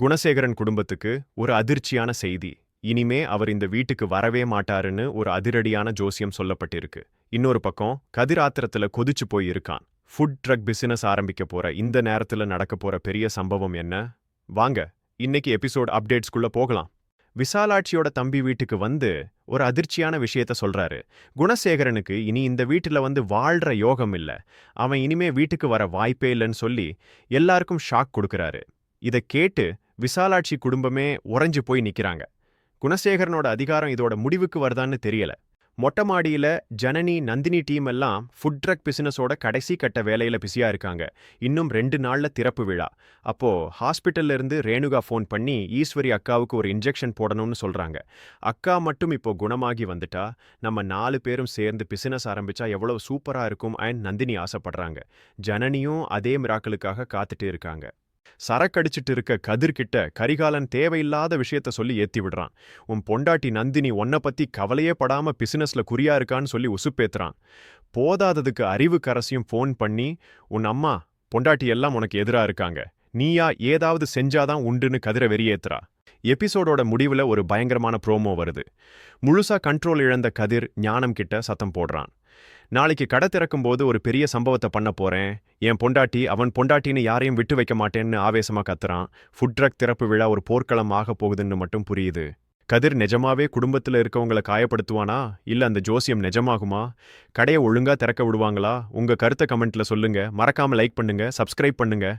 குணசேகரன் குடும்பத்துக்கு ஒரு அதிர்ச்சியான செய்தி. இனிமே அவர் இந்த வீட்டுக்கு வரவே மாட்டாருன்னு ஒரு அதிரடியான ஜோசியம் சொல்லப்பட்டிருக்கு. இன்னொரு பக்கம் கதிராத்திரத்துல கொதிச்சு போய் இருக்கான். ஃபுட் ட்ரக் பிசினஸ் ஆரம்பிக்க போற இந்த நேரத்துல நடக்க போற பெரிய சம்பவம் என்ன? வாங்க இன்னைக்கு எபிசோட் அப்டேட்ஸ்குள்ள போகலாம். விசாலாட்சியோட தம்பி வீட்டுக்கு வந்து ஒரு அதிர்ச்சியான விஷயத்த சொல்றாரு. குணசேகரனுக்கு இனி இந்த வீட்டுல வந்து வாழ்ற யோகம் இல்ல. அவன் இனிமே வீட்டுக்கு வர வாய்ப்பே இல்லைன்னு சொல்லி எல்லாருக்கும் ஷாக் கொடுக்கறாரு. இதை கேட்டு விசாலாட்சி குடும்பமே உறைஞ்சு போய் நிக்கிறாங்க. குணசேகரனோட அதிகாரம் இதோட முடிவுக்கு வருதான்னு தெரியல. மொட்டை மாடியில ஜனனி நந்தினி டீம் எல்லாம் ஃபுட் ட்ரக் பிசினஸோட கடைசி கட்ட வேலையில பிஸியா இருக்காங்க. இன்னும் ரெண்டு நாள்ல திறப்பு விழா. அப்போ ஹாஸ்பிட்டல்ல இருந்து ரேணுகா ஃபோன் பண்ணி ஈஸ்வரி அக்காவுக்கு ஒரு இன்ஜெக்ஷன் போடணும்னு சொல்றாங்க. அக்கா மட்டும் இப்போ குணமாகி வந்துட்டா. நம்ம நாலு பேரும் சேர்ந்து பிசினஸ் ஆரம்பிச்சா எவ்வளவு சூப்பரா இருக்கும் அண்ட் நந்தினி ஆசைப்படுறாங்க. ஜனனியும் அதே மிராக்களுக்காக காத்துட்டு இருக்காங்க. சரக்கடிச்சிட்டு இருக்க கதிர்கிட்ட கரிகாலன் தேவையில்லாத விஷயத்த சொல்லி ஏத்தி விடுறான். உன் பொண்டாட்டி நந்தினி உன்னை பத்தி கவலையே படாம பிசினஸ்ல குறியா இருக்கான்னு சொல்லி உசுப்பேத்துறான். போதாததுக்கு அறிவு கரசியும் ஃபோன் பண்ணி உன் அம்மா பொண்டாட்டி எல்லாம் உனக்கு எதிரா இருக்காங்க. நீயா ஏதாவது செஞ்சாதான் உண்டுன்னு கதிர வெறியேத்துறா எபிசோடோட முடிவுல ஒரு பயங்கரமான ப்ரோமோ வருது. முழுசா கண்ட்ரோல் இழந்த கதிர் ஞானம் கிட்ட சத்தம் போடுறான். நாளைக்கு கடை திறக்கும்போது ஒரு பெரிய சம்பவத்தை பண்ண போறேன். என் பொண்டாட்டி அவன் பொண்டாட்டின்னு யாரையும் விட்டு வைக்க மாட்டேன்னு ஆவேசமா கத்துறான். ஃபுட் ட்ரக் திறப்பு விழா ஒரு போர்க்களம் ஆக போகுதுன்னு மட்டும் புரியுது. கதிர் நிஜமாவே குடும்பத்துல இருக்கவங்களை காயப்படுத்துவானா? இல்ல அந்த ஜோசியம் நிஜமாகுமா? கடையை ஒழுங்கா திறக்க விடுவாங்களா? உங்க கருத்தை கமெண்ட்ல சொல்லுங்க. மறக்காம லைக் பண்ணுங்க சப்ஸ்கிரைப் பண்ணுங்க.